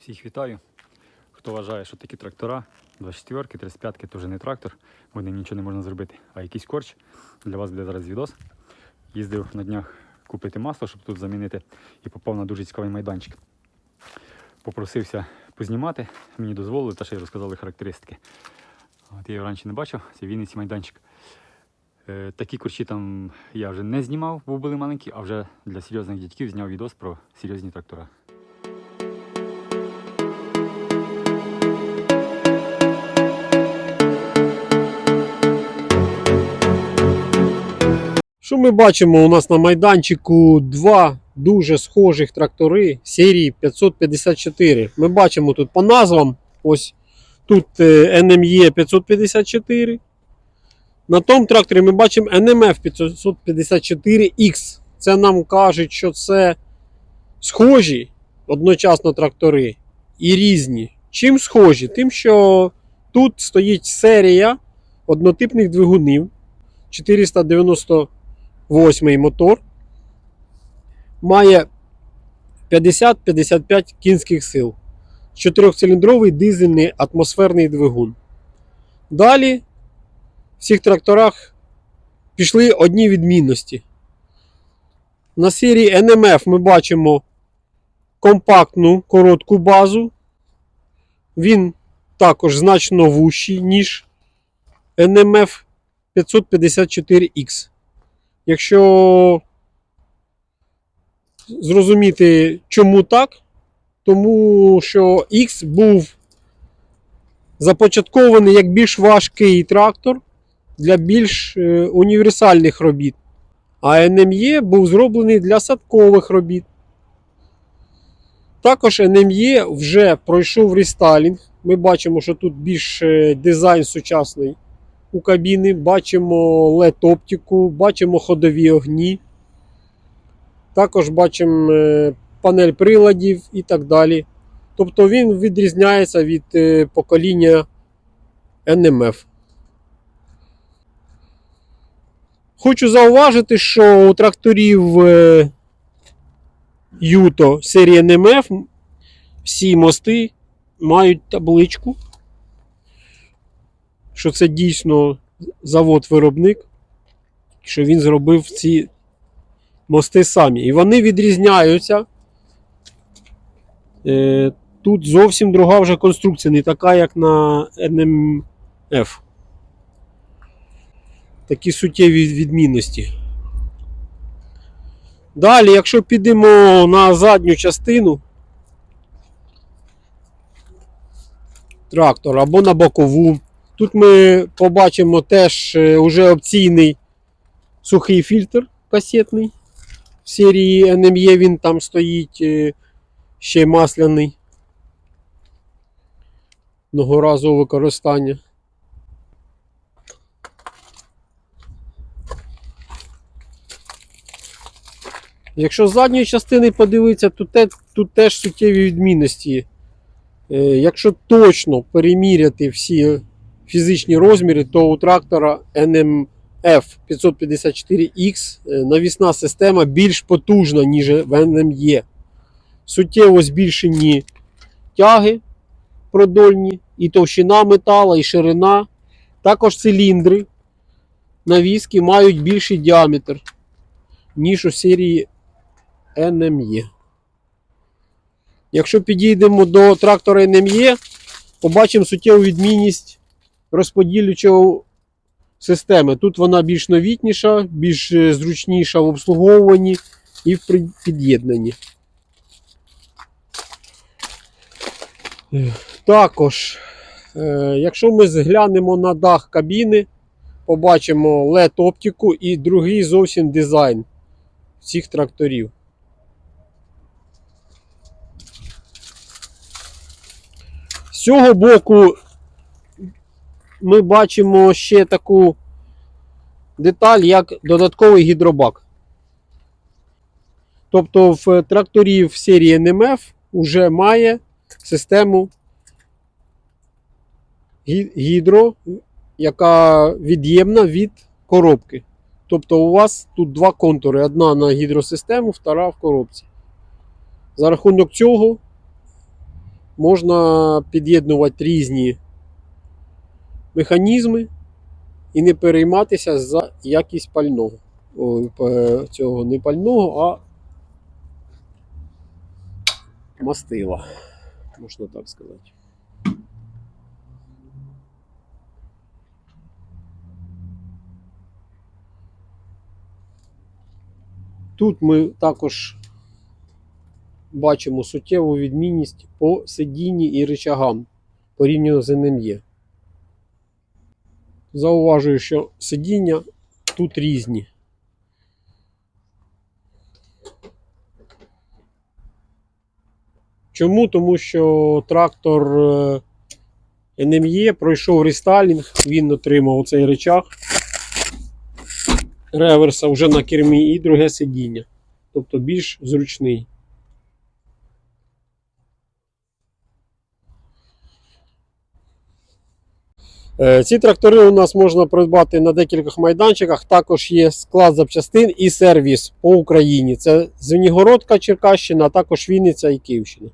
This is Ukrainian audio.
Всіх вітаю. Хто вважає, що такі трактора 24-ки, 35-ки то вже не трактор, бо ним нічого не можна зробити, а якийсь корч. Для вас буде зараз відос. Їздив на днях купити масло, щоб тут замінити, і попав на дуже цікавий майданчик. Попросився познімати, мені дозволили та ще й розказали характеристики. От я його раніше не бачив, це Вінниці майданчик. Е, Такі корчі там я вже не знімав, бо були маленькі, а вже для серйозних дядьків зняв відос про серйозні трактора. Що ми бачимо? У нас на майданчику два дуже схожих трактори серії 554. Ми бачимо тут по назвам. Ось тут е, NME 554. На тому тракторі ми бачимо NMF 554X. Це нам кажуть, що це схожі одночасно трактори і різні. Чим схожі? Тим, що тут стоїть серія однотипних двигунів 490 восьмий мотор. Має 50-55 кінських сил. Чотирьохциліндровий дизельний атмосферний двигун. Далі в всіх тракторах пішли одні відмінності. На серії NMF ми бачимо компактну коротку базу. Він також значно вущий, ніж NMF 554X. Якщо зрозуміти, чому так, тому що X був започаткований як більш важкий трактор для більш е, універсальних робіт, а NME був зроблений для садкових робіт. Також NME вже пройшов рестайлінг. Ми бачимо, що тут більш е, дизайн сучасний у кабіни, бачимо LED-оптику, бачимо ходові огні. Також бачимо е, панель приладів і так далі. Тобто він відрізняється від е, покоління NMF. Хочу зауважити, що у тракторів е, Юто серії NMF всі мости мають табличку що це дійсно завод-виробник, що він зробив ці мости самі. І вони відрізняються. Е, Тут зовсім друга вже конструкція, не така, як на NMF. Такі суттєві відмінності. Далі, якщо підемо на задню частину трактора або на бокову, Тут ми побачимо теж е, уже опційний сухий фільтр касетний. В серії NME він там стоїть е, ще й масляний. Многоразове використання. Якщо з задньої частини подивитися, то те, тут теж суттєві відмінності. Е, Якщо точно переміряти всі фізичні розміри, то у трактора NMF 554X е, навісна система більш потужна, ніж в NME. Суттєво збільшені тяги продольні, і товщина метала, і ширина. Також циліндри навіски мають більший діаметр, ніж у серії NME. Якщо підійдемо до трактора NME, побачимо суттєву відмінність розподілючого системи. Тут вона більш новітніша, більш е, зручніша в обслуговуванні і в під'єднанні. Також, е, якщо ми зглянемо на дах кабіни, побачимо LED-оптику і другий зовсім дизайн цих тракторів. З цього боку ми бачимо ще таку деталь, як додатковий гідробак. Тобто в тракторів серії NMF вже має систему гідро, яка від'ємна від коробки. Тобто у вас тут два контури: одна на гідросистему, втора в коробці. За рахунок цього можна під'єднувати різні механізми і не перейматися за якість пального. Ой, цього не пального, а мастила, можна так сказати. Тут ми також бачимо суттєву відмінність по сидінні і рычагам порівняно з NME. Зауважую, що сидіння тут різні. Чому? Тому що трактор е, NME пройшов рестайлінг, він отримав цей рычаг реверса вже на кермі і друге сидіння. Тобто більш зручний. Ці трактори у нас можна придбати на декількох майданчиках. Також є склад запчастин і сервіс по Україні. Це Звенігородка, Черкащина, а також Вінниця і Київщина.